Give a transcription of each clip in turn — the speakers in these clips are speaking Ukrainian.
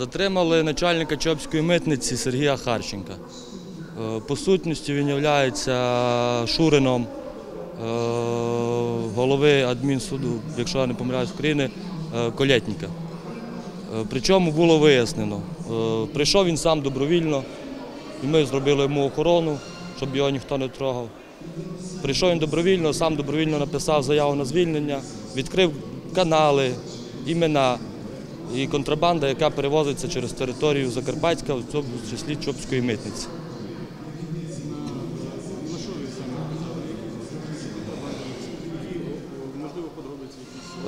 Затримали начальника Чопської митниці Сергія Харченка. Е, По сутності він є шурином е, голови адмінсуду, якщо я не помиляюсь, України, е, Колєтніка. Причому було вияснено. Прийшов він сам добровільно, і ми зробили йому охорону, щоб його ніхто не трогав. Прийшов він добровільно, сам добровільно написав заяву на звільнення, відкрив канали, імена і контрабанда, яка перевозиться через територію Закарпатська, в цьому числі Чопської митниці.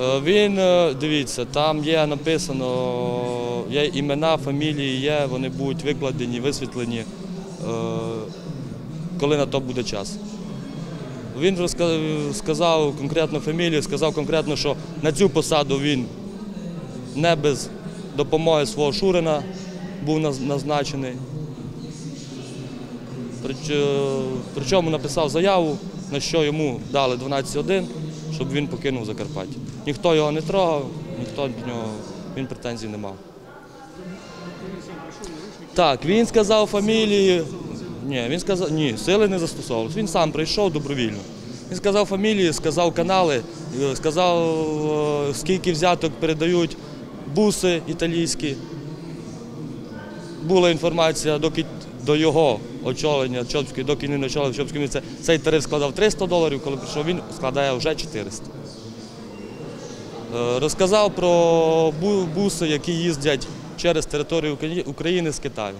Е, Він, е, дивіться, там є написано, є імена, фамілії, є, вони будуть викладені, висвітлені, е, коли на то буде час. Він сказав конкретно фамілію, сказав конкретно, що на цю посаду він не без допомоги свого Шурина був назначений. Причому написав заяву, на що йому дали 12.1, щоб він покинув Закарпаття. Ніхто його не трогав, ніхто до нього він претензій не мав. Так, він сказав фамілії. Ні, він сказав, ні, сили не застосовувалися. Він сам прийшов добровільно. Він сказав фамілії, сказав канали, е, сказав, е, скільки взяток передають буси італійські. Була інформація, доки до його очолення Чопської, доки не очолив Чопську місце, цей тариф складав 300 доларів, коли прийшов він, складає вже 400. Е, Розказав про буси, які їздять через територію України з Китаю.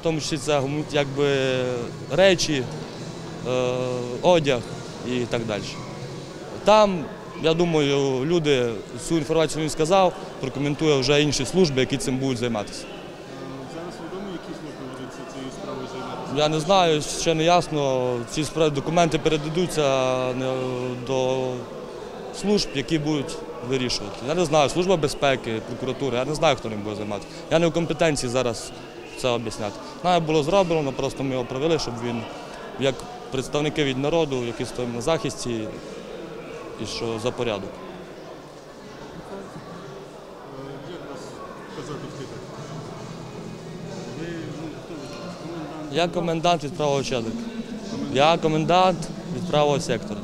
В тому числі це якби речі, е, одяг і так далі. Там, я думаю, люди цю інформацію він сказав, прокоментує вже інші служби, які цим будуть займатися. Зараз відомо, які служби будуть цією справою займатися. Я не знаю, ще не ясно. Ці справи документи передадуться до служб, які будуть вирішувати. Я не знаю, служба безпеки, прокуратура, я не знаю, хто ним буде займатися. Я не в компетенції зараз це об'ясняти. Знаю, було зроблено, просто ми його провели, щоб він, як представники від народу, які стоїмо на захисті, і що за порядок. Я комендант від правого чоловіка. Я комендант від правого сектора.